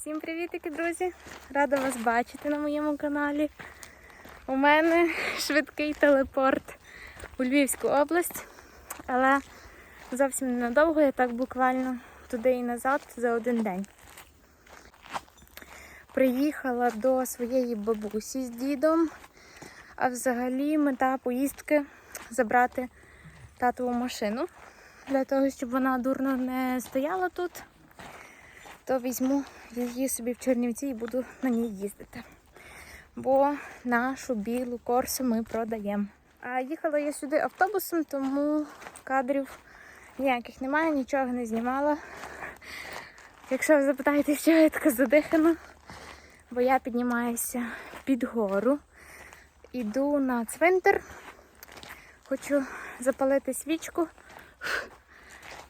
Всім привітики, друзі! Рада вас бачити на моєму каналі. У мене швидкий телепорт у Львівську область, але зовсім ненадовго, я так буквально туди і назад за один день. Приїхала до своєї бабусі з дідом, а взагалі мета поїздки забрати татову машину для того, щоб вона дурно не стояла тут то візьму її собі в Чернівці і буду на ній їздити. Бо нашу білу корсу ми продаємо. А їхала я сюди автобусом, тому кадрів ніяких немає, нічого не знімала. Якщо ви запитаєте, що я така задихана, бо я піднімаюся під гору, іду на цвинтар, хочу запалити свічку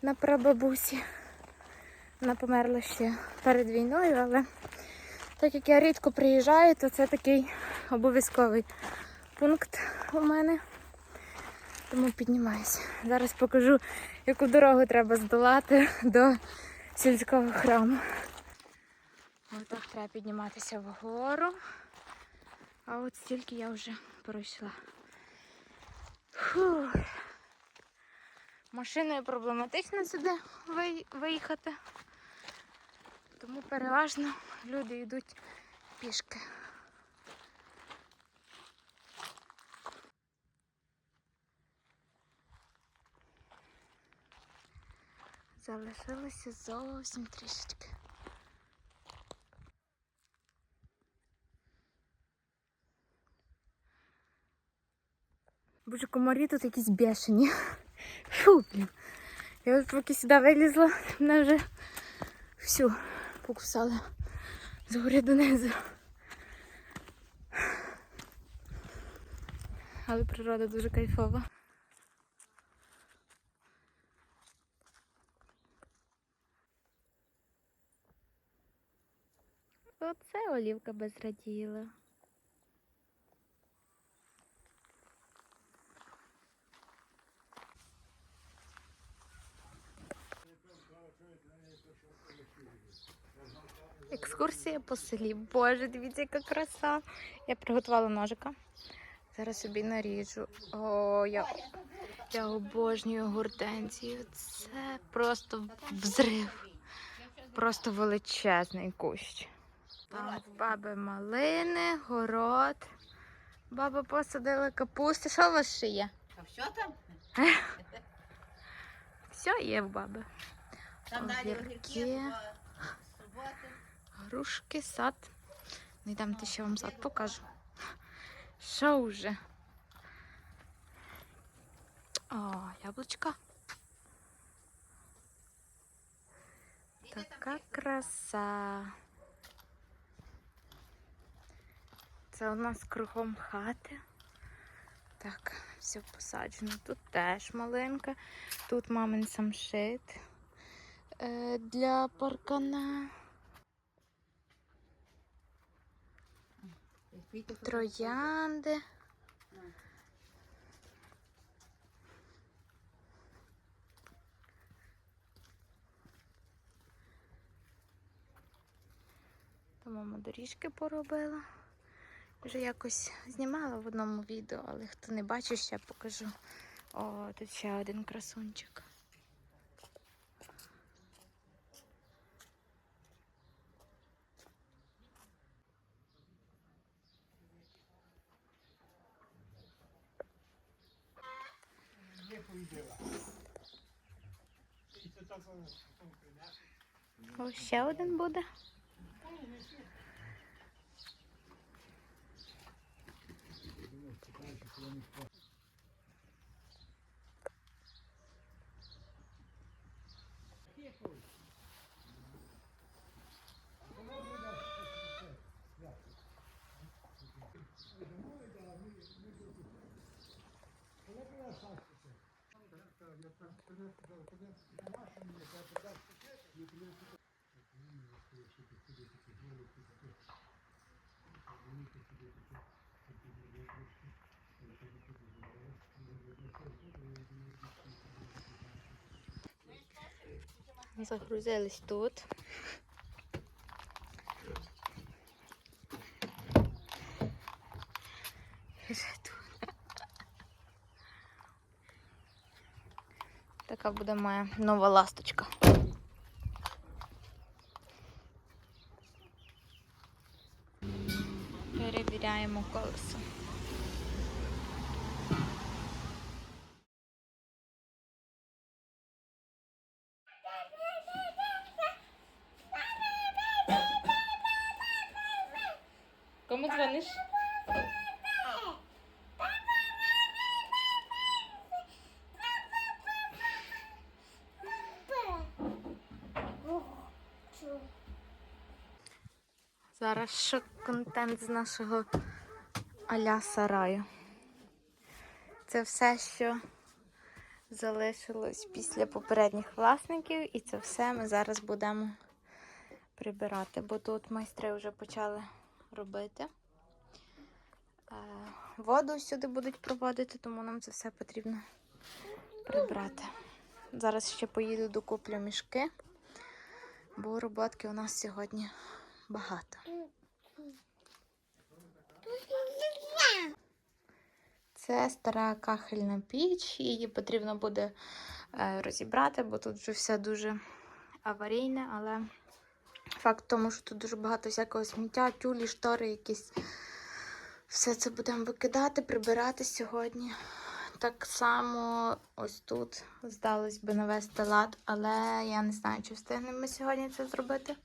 на прабабусі. Вона померла ще перед війною, але так як я рідко приїжджаю, то це такий обов'язковий пункт у мене. Тому піднімаюся. Зараз покажу, яку дорогу треба здолати до сільського храму. Отак треба підніматися вгору. А от стільки я вже пройшла. Фух. Машиною проблематично сюди виїхати. Тому переважно люди йдуть пішки. Залишилося зовсім трішечки. Боже, комарі тут якісь бешені. Фу, блін. Я от поки сюди вилізла, мене вже всю покусали згори донизу. Але природа дуже кайфова. Оце олівка безраділа. Екскурсія по селі. Боже, дивіться, яка краса. Я приготувала ножика. Зараз собі наріжу. О, я, я обожнюю гортензію. Це просто взрив. Просто величезний кущ. Там в баби малини, город. Баба посадила капусту. Що у вас ще є? А що там? Все є в баби. Там далі Огірки. Грушки, сад. Ну йдемте ще вам сад покажу. Що вже? О, яблучка. Така краса. Це у нас кругом хати. Так, все посаджено. Тут теж малинка. Тут мамин самшит е, для паркана. Троянди. Та мама доріжки поробила. Вже якось знімала в одному відео, але хто не бачив, ще покажу. О, тут ще один красунчик. О, ще один буде. Загрузились тут. Така буде моя нова ласточка. Перевіряємо колесо. Зараз шок-контент з нашого аля сараю. Це все, що залишилось після попередніх власників, і це все ми зараз будемо прибирати, бо тут майстри вже почали робити. Е, Воду сюди будуть проводити, тому нам це все потрібно прибрати. Зараз ще поїду докуплю мішки, бо роботки у нас сьогодні багато. Це стара кахельна піч, її потрібно буде е, розібрати, бо тут вже все дуже аварійне, але факт в тому, що тут дуже багато всякого сміття, тюлі, штори якісь. Все це будемо викидати, прибирати сьогодні. Так само ось тут здалось би навести лад, але я не знаю, чи встигнемо сьогодні це зробити.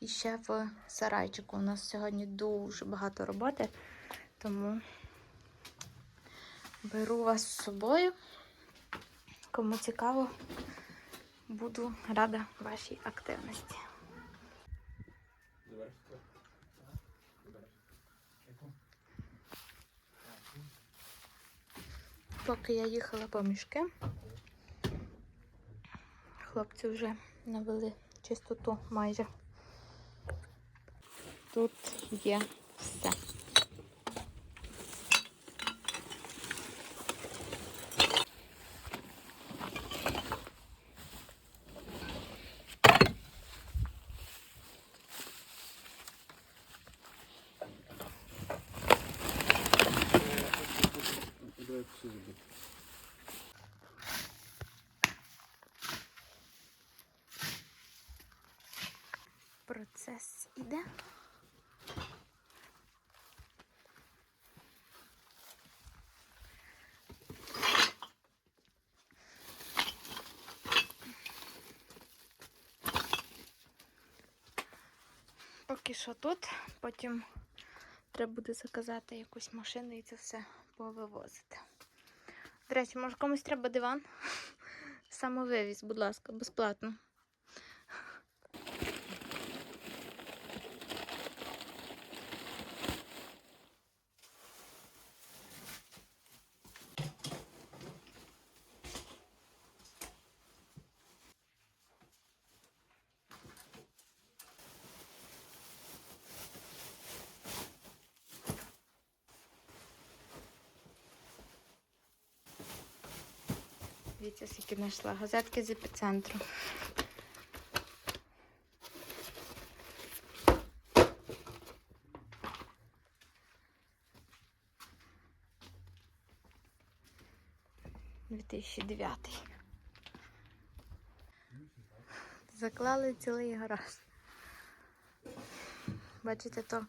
І ще в сарайчику у нас сьогодні дуже багато роботи, тому беру вас з собою. Кому цікаво, буду рада вашій активності. Поки я їхала по мішки, хлопці вже навели чистоту майже. Тут є все. Процес іде. Поки що тут, потім треба буде заказати якусь машину і це все повивозити. До речі, може комусь треба диван? Самовивіз, будь ласка, безплатно. Дивіться, скільки знайшла. Газетки з епіцентру. Дві тисячі дев'ятий. Заклали цілий гараж. Бачите, то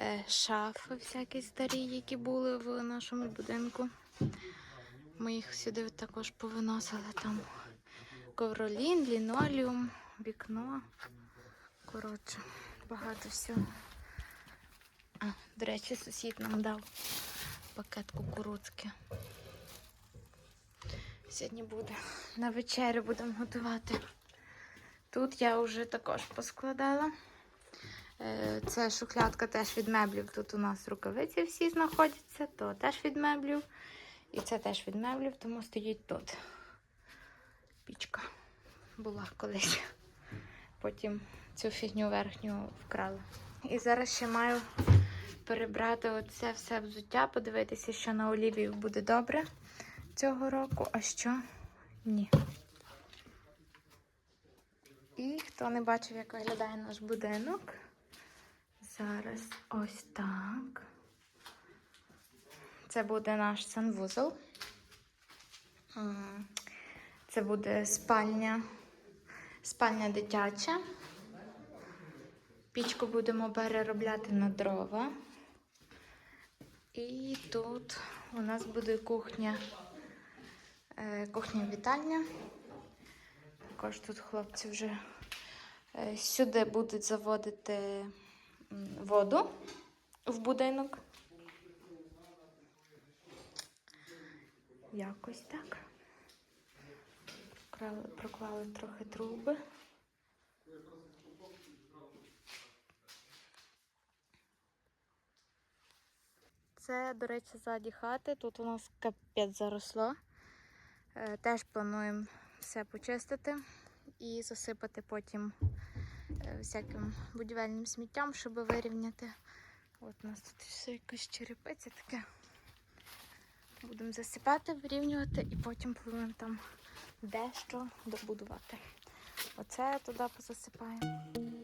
е, шафи всякі старі, які були в нашому будинку. Ми їх сюди також повиносили там ковролін, лінолеум, вікно. Коротше, багато всього. А, до речі, сусід нам дав пакет кукурудзки. Сьогодні буде на вечерю будемо готувати. Тут я вже також поскладала. Е, Це шухлядка теж від меблів. Тут у нас рукавиці всі знаходяться, то теж від меблів. І це теж від тому стоїть тут. Пічка була колись. Потім цю фігню верхню вкрала. І зараз ще маю перебрати оце все взуття, подивитися, що на Олівії буде добре цього року, а що ні. І хто не бачив, як виглядає наш будинок, зараз ось так. Це буде наш санвузол. Це буде спальня, спальня дитяча. Пічку будемо переробляти на дрова. І тут у нас буде кухня, е, кухня-вітальня. Також тут хлопці вже е, сюди будуть заводити воду в будинок. Якось так. Проклали, трохи труби. Це, до речі, ззаді хати. Тут у нас капець заросло. Е, Теж плануємо все почистити і засипати потім е, всяким будівельним сміттям, щоб вирівняти. От у нас тут все якась черепиця таке. Будемо засипати, вирівнювати і потім будемо там дещо добудувати. Оце туди позасипаємо.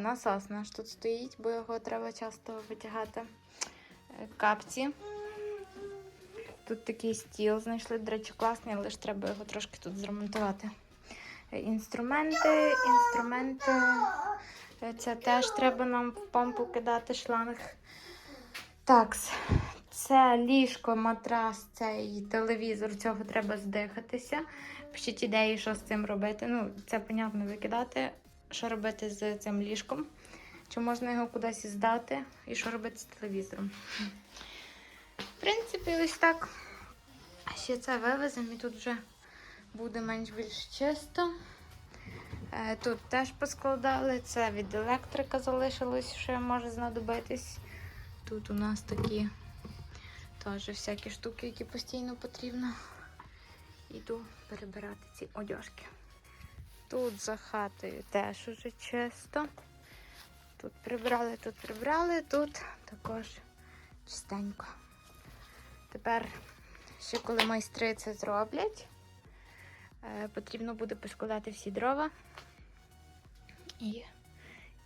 Насос наш тут стоїть, бо його треба часто витягати. Е, Капці. Тут такий стіл знайшли, до речі, класний, але ж треба його трошки тут зремонтувати. Е, Інструменти, інструменти. Е, Це теж треба нам в помпу кидати шланг. Так, це ліжко, матрас, цей телевізор, цього треба здихатися. Пишіть ідеї, що з цим робити. Ну, це, понятно, викидати. Що робити з цим ліжком? Чи можна його кудись здати? І що робити з телевізором? В принципі, ось так. Ще це вивеземо і тут вже буде менш-більш чисто. Е, Тут теж поскладали. Це від електрика залишилось, що може знадобитись. Тут у нас такі теж всякі штуки, які постійно потрібно. Іду перебирати ці одяжки. Тут за хатою теж уже чисто. Тут прибрали, тут прибрали, тут також чистенько. Тепер, ще коли майстри це зроблять, е, потрібно буде поскладати всі дрова. І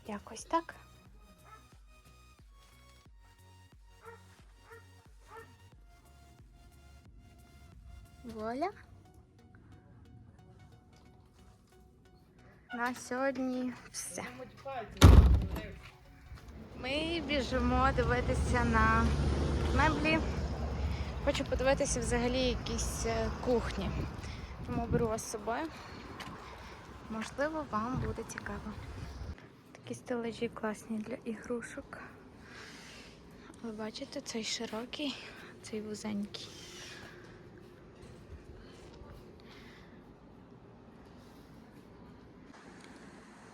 якось так. Воля. На сьогодні все. Ми біжимо дивитися на меблі. Хочу подивитися взагалі якісь е, кухні. Тому беру вас з собою. Можливо, вам буде цікаво. Такі стележі класні для ігрушок. Ви бачите, цей широкий, цей вузенький.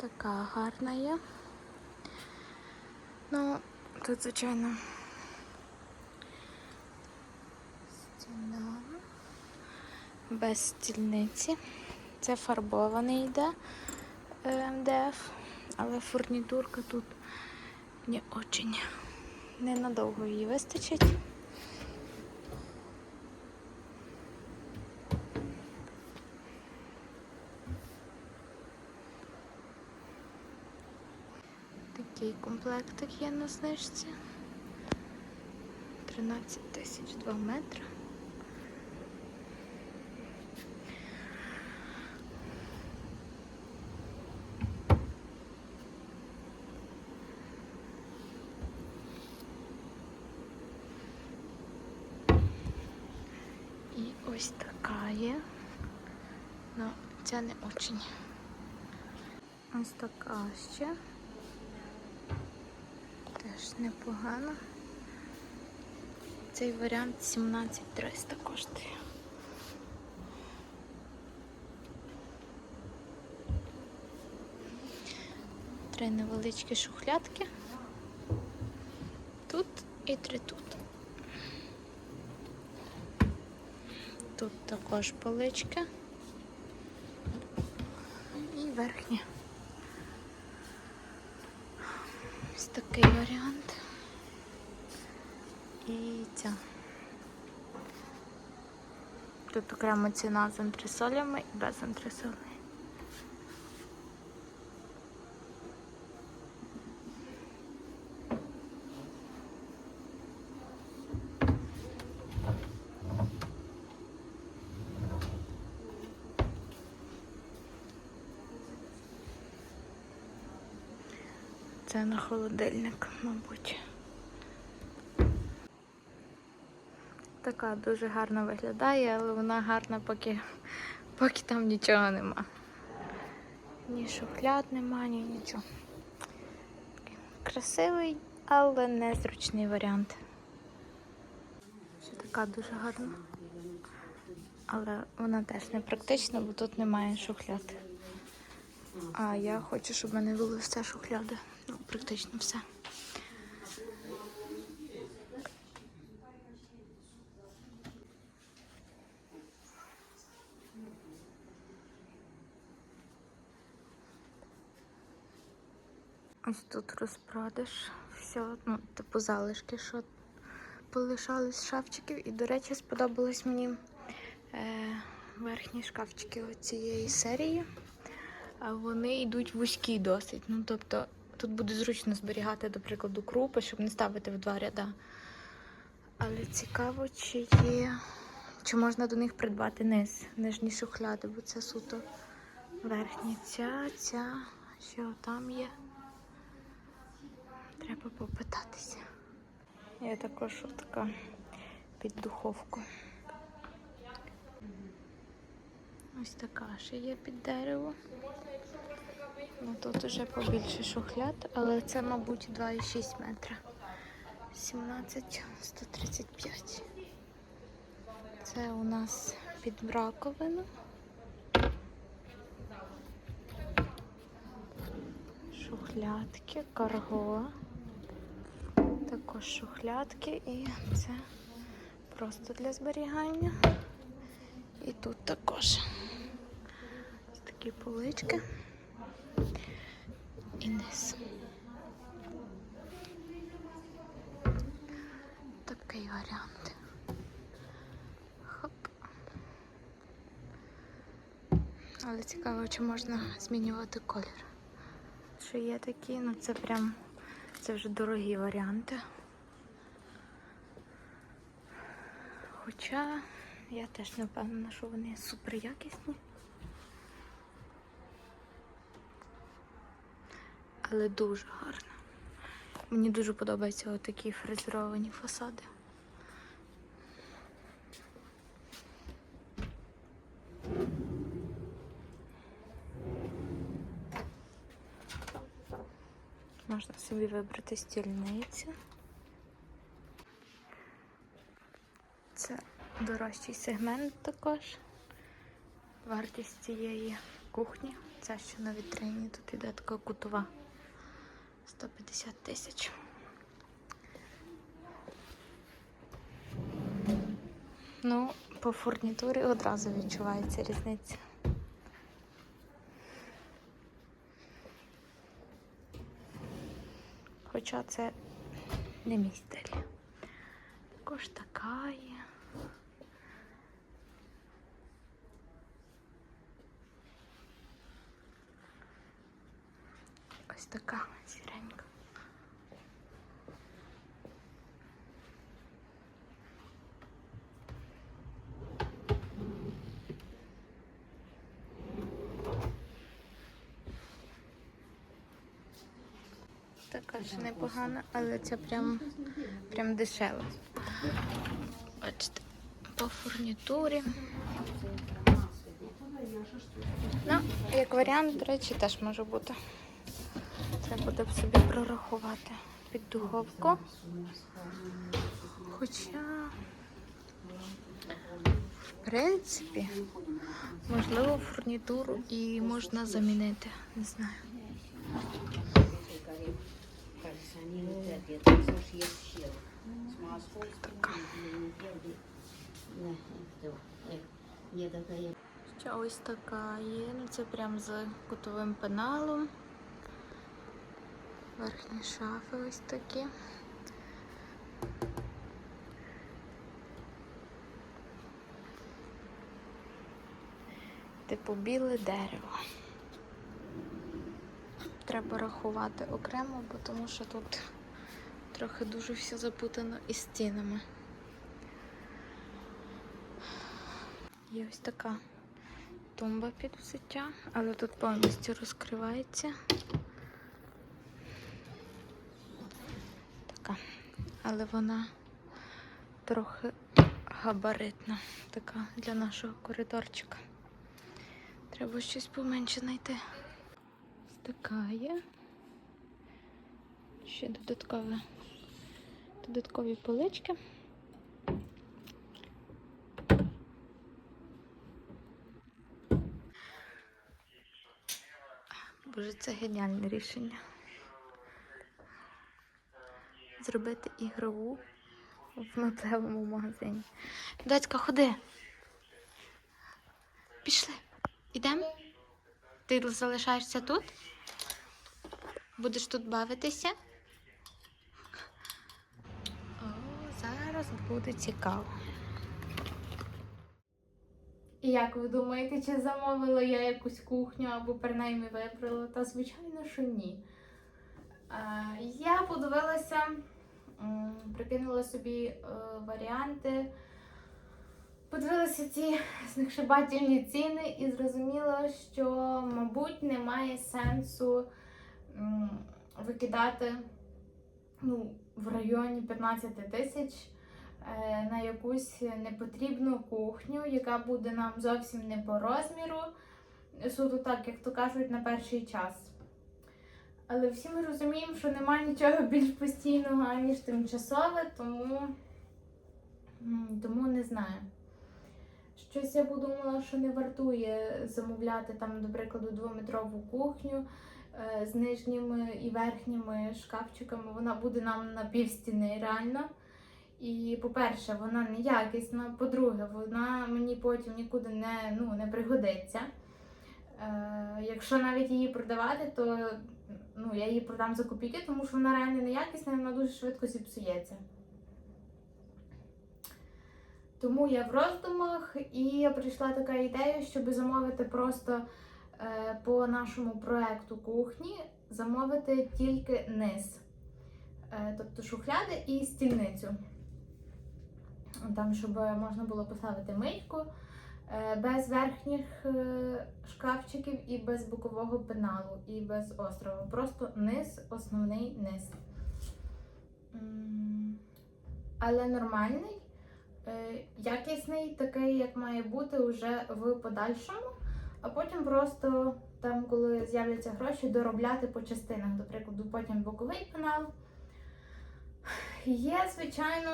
Така гарна є. Ну, тут, звичайно, стіна без стільниці. Це фарбований йде е, МДФ, але фурнітурка тут не очень. Ненадовго її вистачить. Такий комплектик є на знижці. 13 тисяч 2 метри. І ось така є. Ну, ця не очень. Ось така ще. Теж непогано. Цей варіант 17300 коштує. Три невеличкі шухлядки. Тут і три тут. Тут також полички. І верхні. Ось такий варіант. І ця. Тут окремо ціна з антресолями і без антресолей. Це на холодильник, мабуть. Така дуже гарно виглядає, але вона гарна, поки, поки там нічого нема. Ні шухляд нема, ні нічого. Красивий, але незручний варіант. Ще така дуже гарна. Але вона теж не практична, бо тут немає шухляд. А я хочу, щоб в мене було все шухляди. Ну, практично все. Ось тут розпродаж. Все, ну, типу залишки, що полишались з шкафчиків. І, до речі, сподобались мені е, верхні шкафчики цієї серії. Вони йдуть вузькі досить. Ну, тобто, тут буде зручно зберігати, до прикладу, крупи, щоб не ставити в два ряда. Але цікаво, чи є. Чи можна до них придбати низ, нижні шухляди, бо це суто верхні. Ця, ця, що там є. Треба попитатися. Є також така під духовку. Ось така ще є під дерево. Ну, тут уже побільше шухляд, але це, мабуть, 2,6 метра. 17 135. Це у нас під раковину. Шухлядки, карго. Також шухлядки і це просто для зберігання. І тут також ось такі полички і низ. Такий варіант. Хоп. Але цікаво, чи можна змінювати колір. Що є такі, ну це прям це вже дорогі варіанти. Хоча я теж не впевнена, що вони супер якісні. Але дуже гарно. Мені дуже подобаються отакі фрезеровані фасади. Можна собі вибрати стільницю. Це дорожчий сегмент також. Вартість цієї кухні. Це що на вітрині. Тут іде така кутова. 150 тисяч. Ну, по фурнітурі одразу відчувається різниця. Хоча це не мій стиль. Також така є. Ось така сіренька. Така ж непогана, але це прям, прям дешево. Бачите, по фурнітурі. Ну, як варіант, до речі, теж може бути. Треба буде б собі прорахувати під духовку. Хоча, в принципі, можливо, фурнітуру і можна замінити. Не знаю. Є. Ще ось така є. Ну це прям з кутовим пеналом. Верхні шафи ось такі. Типу біле дерево. Треба рахувати окремо, бо тому що тут трохи дуже все запутано із стінами. Є ось така тумба під взуття, але тут повністю розкривається. Така, але вона трохи габаритна, така для нашого коридорчика. Треба щось поменше знайти. Така є. Ще додаткове, додаткові полички. Боже, це геніальне рішення. Зробити ігрову в меблевому магазині. Дочка, ходи. Пішли. Ідемо? Ти залишаєшся тут? Будеш тут бавитися? О, зараз буде цікаво. І як ви думаєте, чи замовила я якусь кухню або принаймні вибрала? Та звичайно, що ні. Е, Я подивилася, прикинула собі е, варіанти, подивилася ці знехшибательні ціни і зрозуміла, що, мабуть, немає сенсу викидати ну, в районі 15 тисяч е, на якусь непотрібну кухню, яка буде нам зовсім не по розміру. Суто так, як то кажуть, на перший час. Але всі ми розуміємо, що немає нічого більш постійного, аніж тимчасове, тому, тому не знаю. Щось я подумала, що не вартує замовляти там, до прикладу, двометрову кухню е, з нижніми і верхніми шкафчиками. Вона буде нам на півстіни реально. І, по-перше, вона неякісна. По-друге, вона мені потім нікуди не, ну, не пригодиться. Е, якщо навіть її продавати, то ну, я її продам за копійки, тому що вона реально неякісна і вона дуже швидко зіпсується. Тому я в роздумах і прийшла така ідея, щоб замовити просто е, по нашому проекту кухні, замовити тільки низ. Е, тобто шухляди і стільницю. Там, щоб можна було поставити мийку е, без верхніх шкафчиків і без бокового пеналу, і без острова. Просто низ, основний низ. Але нормальний, якісний, такий, як має бути вже в подальшому, а потім просто там, коли з'являться гроші, доробляти по частинах. До прикладу, потім боковий пенал. Є, звичайно,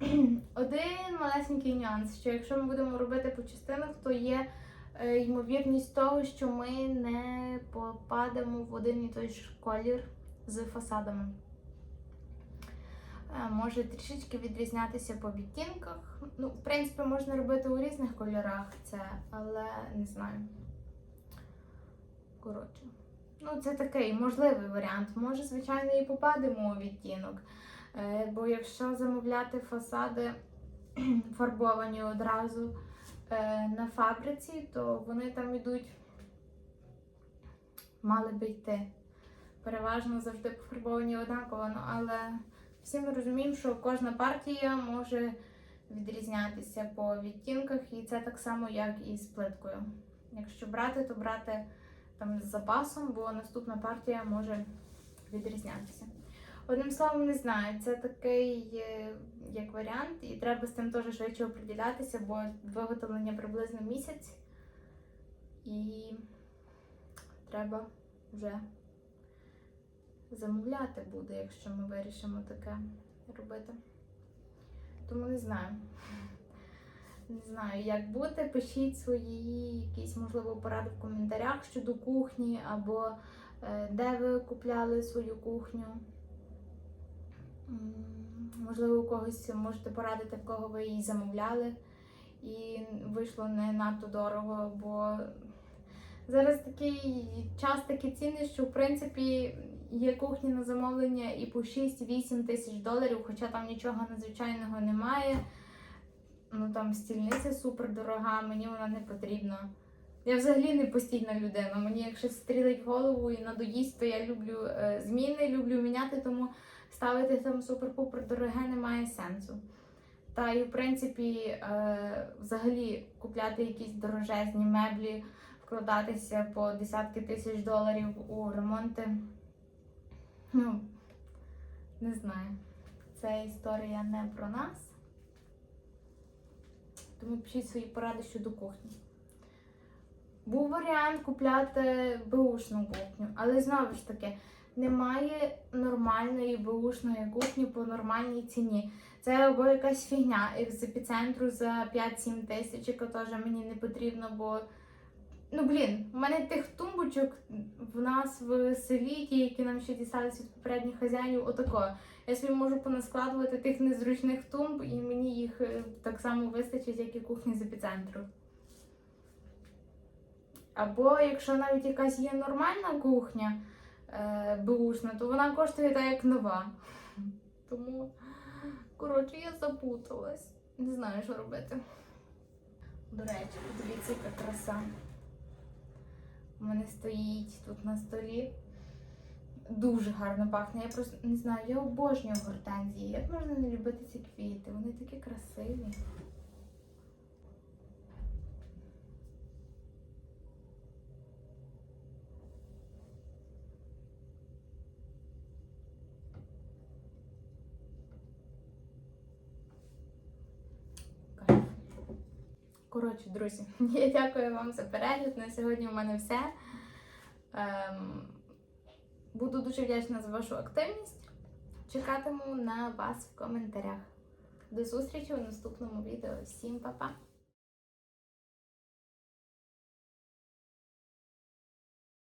один малесенький нюанс, що якщо ми будемо робити по частинах, то є е, ймовірність того, що ми не попадемо в один і той ж колір з фасадами. Може трішечки відрізнятися по відтінках. Ну, в принципі, можна робити у різних кольорах це, але не знаю. Коротше. Ну, це такий можливий варіант. Може, звичайно, і попадемо у відтінок. Е, Бо якщо замовляти фасади фарбовані одразу е, на фабриці, то вони там йдуть, мали би йти. Переважно завжди пофарбовані однаково, ну, але всі ми розуміємо, що кожна партія може відрізнятися по відтінках, і це так само, як і з плиткою. Якщо брати, то брати там з запасом, бо наступна партія може відрізнятися. Одним словом, не знаю, це такий е, як варіант, і треба з цим теж швидше оприділятися, бо виготовлення приблизно місяць, і треба вже замовляти буде, якщо ми вирішимо таке робити. Тому не знаю. Не знаю, як бути. Пишіть свої якісь, можливо, поради в коментарях щодо кухні, або е, де ви купляли свою кухню. Можливо, у когось можете порадити, в кого ви її замовляли, і вийшло не надто дорого, бо зараз такий час такі ціни, що в принципі є кухні на замовлення і по 6-8 тисяч доларів, хоча там нічого надзвичайного немає. Ну там стільниця супер дорога, мені вона не потрібна. Я взагалі не постійна людина. Мені якщо стрілить в голову і надоїсть, то я люблю е, зміни, люблю міняти, тому ставити там супер-пупер дороге немає сенсу. Та і в принципі, е, взагалі купляти якісь дорожезні меблі, вкладатися по десятки тисяч доларів у ремонти. Ну, не знаю. Це історія не про нас. Тому пишіть свої поради щодо кухні. Був варіант купляти беушну кухню, але знову ж таки, немає нормальної беушної кухні по нормальній ціні. Це або якась фігня з епіцентру за 5-7 тисяч, яка теж мені не потрібно, бо ну блін, у мене тих тумбочок в нас в селі, ті, які нам ще дісталися від попередніх хазяїнів, отако. Я собі можу понаскладувати тих незручних тумб, і мені їх е, так само вистачить, як і кухні з епіцентру. Або якщо навіть якась є нормальна кухня е, беушна, то вона коштує так, як нова. Тому, коротше, я запуталась. Не знаю, що робити. До речі, подивіться, яка краса. У мене стоїть тут на столі. Дуже гарно пахне. Я просто не знаю, я обожнюю гортензії. Як можна не любити ці квіти? Вони такі красиві. Коротше, друзі, я дякую вам за перегляд. На сьогодні у мене все. Ем, буду дуже вдячна за вашу активність. Чекатиму на вас в коментарях. До зустрічі у наступному відео. Всім па-па!